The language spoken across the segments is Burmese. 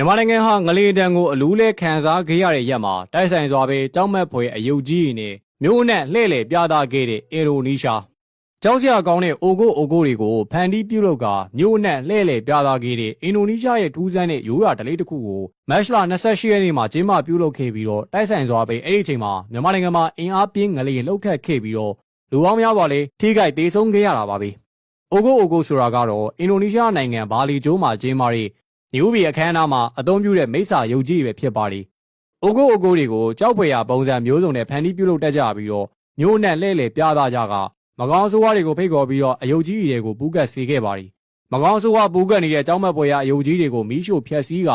မြန်မာနိုင်ငံဟာငလေတံကိုအလူးလဲခံစားခဲ့ရတဲ့ရက်မှာတိုက်ဆိုင်စွာပဲကြောက်မက်ဖွယ်အယုတ်ကြီးတွေနဲ့မျိုးနဲ့လှဲ့လေပြသခဲ့တဲ့အင်ဒိုနီးရှားကြောက်စရာကောင်းတဲ့အိုကိုအိုကိုတွေကိုဖန်တီးပြုတ်လောက်ကမျိုးနဲ့လှဲ့လေပြသခဲ့တဲ့အင်ဒိုနီးရှားရဲ့ထူးဆန်းတဲ့ရိုးရာဓလေ့တစ်ခုကိုမတ်လ28ရက်နေ့မှာကျင်းပပြုတ်လုပ်ခဲ့ပြီးတော့တိုက်ဆိုင်စွာပဲအဲ့ဒီအချိန်မှာမြန်မာနိုင်ငံမှာအင်အားပြင်းငလေလှုပ်ခတ်ခဲ့ပြီးတော့လူပေါင်းများစွာလည်းထိခိုက်ဒေဆုံးခဲ့ရတာပါပဲအိုကိုအိုကိုဆိုတာကတော့အင်ဒိုနီးရှားနိုင်ငံဘာလီကျိုးမှာကျင်းပတဲ့ new ဘီအခမ်းအနားမှာအသုံးပြုတဲ့မိစ္ဆာယုတ်ကြီးပဲဖြစ်ပါလေ။အိုကိုအိုကိုတွေကိုကြောက်ဖွယ်ရာပုံစံမျိုးစုံနဲ့ဖန်တီးပြုလုပ်တတ်ကြပြီးတော့မျိုးနဲ့လှဲ့လေပြသကြကမကောင်းဆိုးဝါးတွေကိုဖိတ်ခေါ်ပြီးတော့အယုတ်ကြီးတွေကိုပူးကတ်စေခဲ့ပါလေ။မကောင်းဆိုးဝါးပူးကတ်နေတဲ့ကြောက်မက်ဖွယ်ရာအယုတ်ကြီးတွေကိုမီးရှို့ဖျက်ဆီးက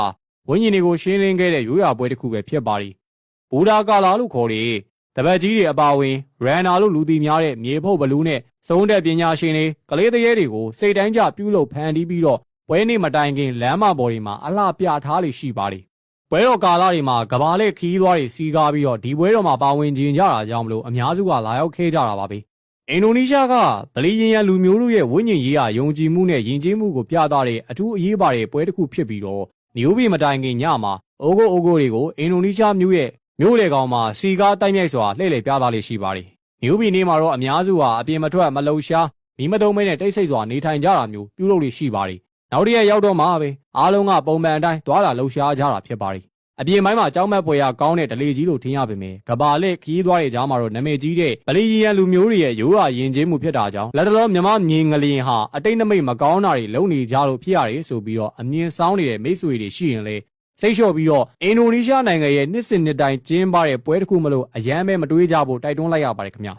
ဝိညာဉ်တွေကိုရှင်းလင်းခဲ့တဲ့ရိုးရာပွဲတစ်ခုပဲဖြစ်ပါလေ။ဘူဒါကာလာလို့ခေါ်တဲ့တပတ်ကြီးတွေအပါဝင်ရန်နာလို့လူသိများတဲ့မြေဖုတ်ဘလူးနဲ့စုံးတဲ့ပညာရှင်တွေကလေးတရေတွေကိုစိတ်တိုင်းကြပြုလုပ်ဖန်တီးပြီးတော့ ပွဲနေ့မတိုင်ခင်လမ်းမပေါ်တွေမှာအလှပြထားလေရှိပါလေပွဲတော်ကာလတွေမှာကဘာလက်ခီးသွားတွေစီးကားပြီးတော့ဒီပွဲတော်မှာပါဝင်ခြင်းကြတာကြောင့်မလို့အများစုကလာရောက်ခဲကြတာပါပဲအင်ဒိုနီးရှားကဗလီရင်ရလူမျိုးတို့ရဲ့ဝိညာဉ်ရေးရာယုံကြည်မှုနဲ့ယဉ်ကျေးမှုကိုပြသတဲ့အထူးအရေးပါတဲ့ပွဲတစ်ခုဖြစ်ပြီးတော့နယူးဘီမတိုင်ခင်ညမှာအိုဂိုအိုဂိုတွေကိုအင်ဒိုနီးရှားမျိုးရဲ့မျိုးလေကောင်မှာစီကားတိုက်မြိုက်စွာလှည့်လည်ပြသလေရှိပါလေနယူးဘီနေ့မှာတော့အများစုဟာအပြင်မထွက်မလုံရှားမိမတုံးမဲနဲ့တိတ်ဆိတ်စွာနေထိုင်ကြတာမျိုးပြုလုပ်လေရှိပါလေ နောက်တစ်ရက်ရောက်တော့မှပဲအားလုံးကပုံမှန်အတိုင်းသွားလာလှုပ်ရှားကြတာဖြစ်ပါလိမ့်အပြင်ပိုင်းမှာကြောင်းမက်ပွဲရကောင်းတဲ့ဒလေကြီးလို့ထင်ရပေမယ့်ကဘာလက်ခီးသွားတဲ့ကြားမှာတော့နာမည်ကြီးတဲ့ဗလီယန်လူမျိုးတွေရဲ့ရိုးရာယဉ်ကျေးမှုဖြစ်တာကြောင့်လက်တလောမြမမြင်ငလျင်ဟာအတိတ်နမိတ်မကောင်းတာတွေလုံနေကြလို့ဖြစ်ရတယ်ဆိုပြီးတော့အမြင်ဆောင်နေတဲ့မိတ်ဆွေတွေရှိရင်လေစိတ်လျှော့ပြီးတော့အင်ဒိုနီးရှားနိုင်ငံရဲ့နှစ်စဉ်နှစ်တိုင်းကျင်းပတဲ့ပွဲတစ်ခုမလို့အရန်ပဲမတွေးကြဖို့တိုက်တွန်းလိုက်ရပါတယ်ခင်ဗျာ